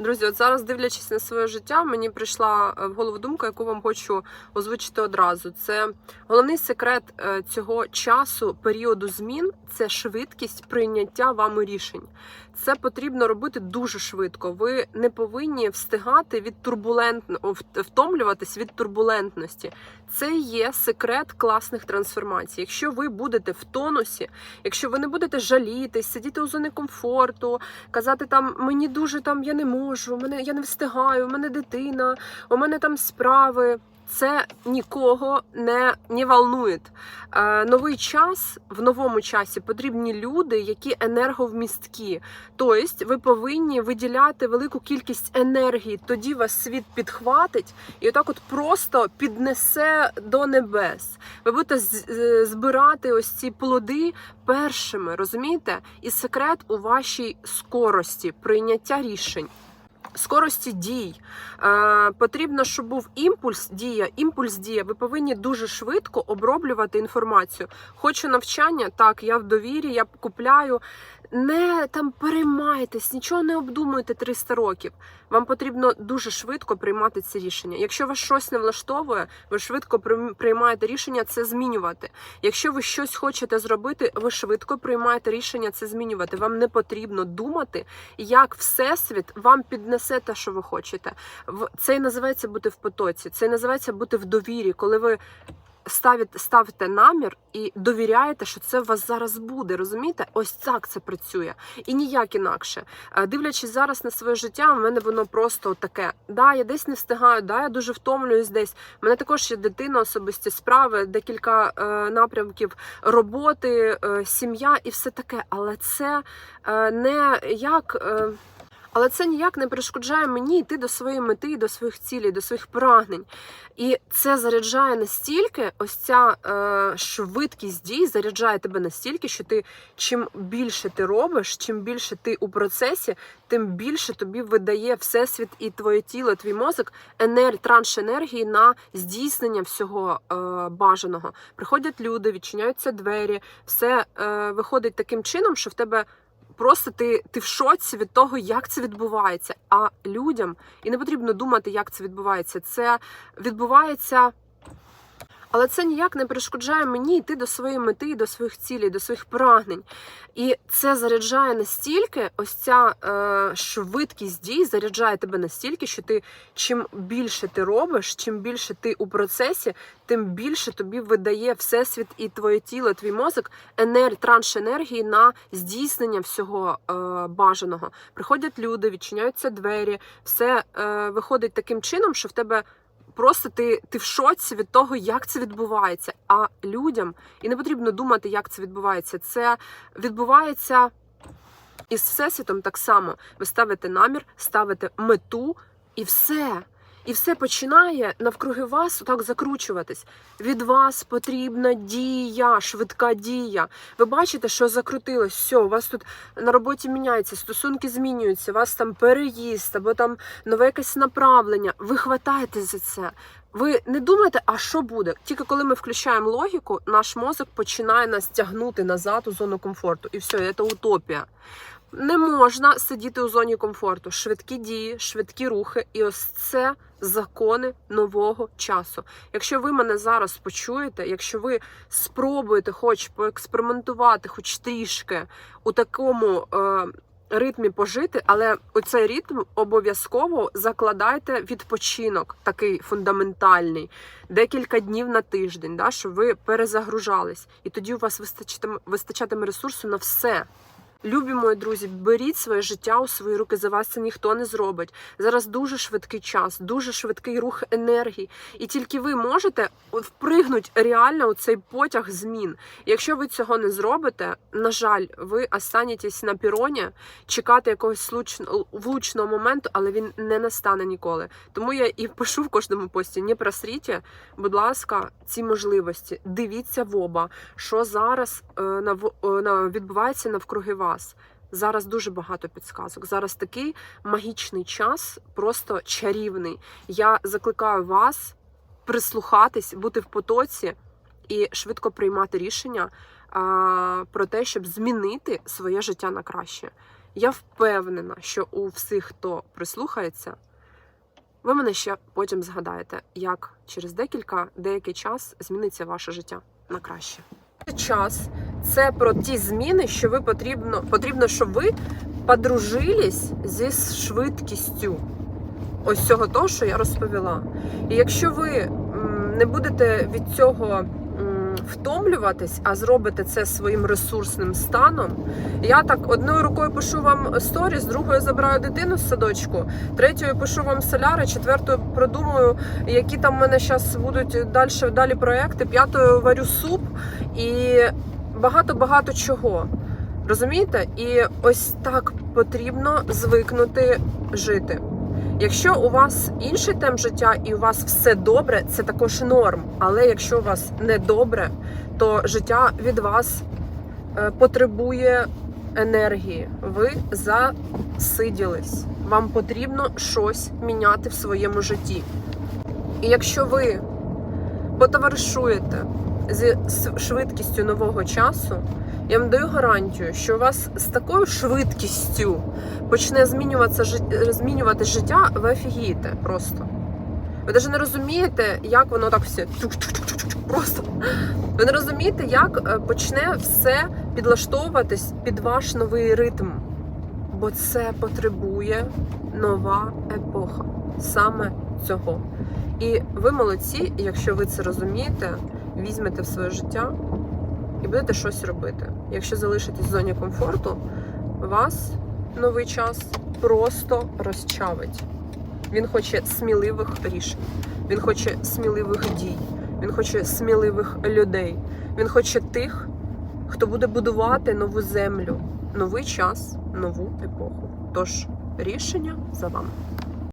Друзі, от зараз дивлячись на своє життя, мені прийшла е, в голову думка, яку вам хочу озвучити одразу. Це головний секрет е, цього часу, періоду змін це швидкість прийняття вами рішень. Це потрібно робити дуже швидко. Ви не повинні встигати від турбулентно втомлюватись від турбулентності. Це є секрет класних трансформацій. Якщо ви будете в тонусі, якщо ви не будете жалітись, сидіти у зоні комфорту, казати там мені дуже там я не можу, мене я не встигаю, у мене дитина, у мене там справи. Це нікого не, не волнує. Е, новий час в новому часі потрібні люди, які енерговмісткі. Тобто ви повинні виділяти велику кількість енергії, тоді вас світ підхватить і отак от просто піднесе до небес. Ви будете збирати ось ці плоди першими, розумієте? І секрет у вашій скорості прийняття рішень. Скорості дій е, потрібно, щоб був імпульс дія. Імпульс дія. Ви повинні дуже швидко оброблювати інформацію. Хочу навчання, так я в довірі, я купляю. Не там переймайтесь, нічого не обдумуйте 300 років. Вам потрібно дуже швидко приймати ці рішення. Якщо вас щось не влаштовує, ви швидко приймаєте рішення це змінювати. Якщо ви щось хочете зробити, ви швидко приймаєте рішення це змінювати. Вам не потрібно думати, як всесвіт вам піднесе те, що ви хочете. Це і називається бути в потоці. Це і називається бути в довірі, коли ви. Ставите, ставите намір і довіряєте, що це у вас зараз буде. Розумієте? Ось так це працює. І ніяк інакше. Е, Дивлячись зараз на своє життя, в мене воно просто таке. Да, я десь не встигаю, да, я дуже втомлююсь десь. У мене також є дитина, особисті справи, декілька е, напрямків роботи, е, сім'я і все таке. Але це е, не як. Е, але це ніяк не перешкоджає мені йти до своєї мети, до своїх цілей, до своїх прагнень. І це заряджає настільки, ось ця е, швидкість дій заряджає тебе настільки, що ти чим більше ти робиш, чим більше ти у процесі, тим більше тобі видає всесвіт і твоє тіло, твій мозок енер... транш енергії на здійснення всього е, бажаного. Приходять люди, відчиняються двері, все е, виходить таким чином, що в тебе. Просто ти, ти в шоці від того, як це відбувається. А людям і не потрібно думати, як це відбувається. Це відбувається. Але це ніяк не перешкоджає мені йти до своєї мети, до своїх цілей, до своїх прагнень. І це заряджає настільки, ось ця е, швидкість дій заряджає тебе настільки, що ти чим більше ти робиш, чим більше ти у процесі, тим більше тобі видає всесвіт і твоє тіло, твій мозок енер... транш енергії на здійснення всього е, бажаного. Приходять люди, відчиняються двері, все е, виходить таким чином, що в тебе. Просто ти, ти в шоці від того, як це відбувається. А людям і не потрібно думати, як це відбувається. Це відбувається із всесвітом так само. Ви ставите намір, ставите мету, і все. І все починає навкруги вас так закручуватись. Від вас потрібна дія, швидка дія. Ви бачите, що закрутилось, все, у вас тут на роботі міняється, стосунки змінюються, у вас там переїзд або там нове якесь направлення. Ви хватаєте за це. Ви не думаєте, а що буде? Тільки коли ми включаємо логіку, наш мозок починає нас тягнути назад у зону комфорту. І все, це утопія. Не можна сидіти у зоні комфорту. Швидкі дії, швидкі рухи, і ось це закони нового часу. Якщо ви мене зараз почуєте, якщо ви спробуєте хоч поекспериментувати, хоч трішки у такому. Е- Ритмі пожити, але у цей ритм обов'язково закладайте відпочинок, такий фундаментальний, декілька днів на тиждень, да, щоб ви перезагружались, і тоді у вас вистачатиме, вистачатиме ресурсу на все. Любі мої друзі, беріть своє життя у свої руки. За вас це ніхто не зробить. Зараз дуже швидкий час, дуже швидкий рух енергії, і тільки ви можете впригнути реально у цей потяг змін. Якщо ви цього не зробите, на жаль, ви останетесь на піроні, чекати якогось влучного моменту, але він не настане ніколи. Тому я і пишу в кожному пості: не просріть, будь ласка, ці можливості. Дивіться в оба, що зараз е, е, відбувається навкруги вас. Зараз дуже багато підсказок. Зараз такий магічний час, просто чарівний. Я закликаю вас прислухатись, бути в потоці і швидко приймати рішення а, про те, щоб змінити своє життя на краще. Я впевнена, що у всіх, хто прислухається, ви мене ще потім згадаєте, як через декілька деякий час зміниться ваше життя на краще. Час це про ті зміни, що ви потрібно, потрібно, щоб ви подружились зі швидкістю ось цього того, що я розповіла. І якщо ви не будете від цього втомлюватись, а зробите це своїм ресурсним станом, я так одною рукою пишу вам сторіс, другою забираю дитину з садочку, третьою пишу вам соляри, четвертою продумую, які там в мене зараз будуть далі, далі проекти, п'ятою варю суп і багато-багато чого. Розумієте? І ось так потрібно звикнути жити. Якщо у вас інший темп життя і у вас все добре, це також норм. Але якщо у вас не добре, то життя від вас е, потребує енергії. Ви засиділись. Вам потрібно щось міняти в своєму житті. І якщо ви потоваришуєте зі швидкістю нового часу, я вам даю гарантію, що у вас з такою швидкістю почне змінюватися змінювати життя, ви офігієте просто. Ви навіть не розумієте, як воно так все просто. Ви не розумієте, як почне все підлаштовуватись під ваш новий ритм. Бо це потребує нова епоха саме цього. І ви молодці, якщо ви це розумієте, візьмете в своє життя і будете щось робити. Якщо залишитесь в зоні комфорту, вас новий час просто розчавить. Він хоче сміливих рішень, він хоче сміливих дій, він хоче сміливих людей. Він хоче тих, хто буде будувати нову землю, новий час, нову епоху. Тож рішення за вами.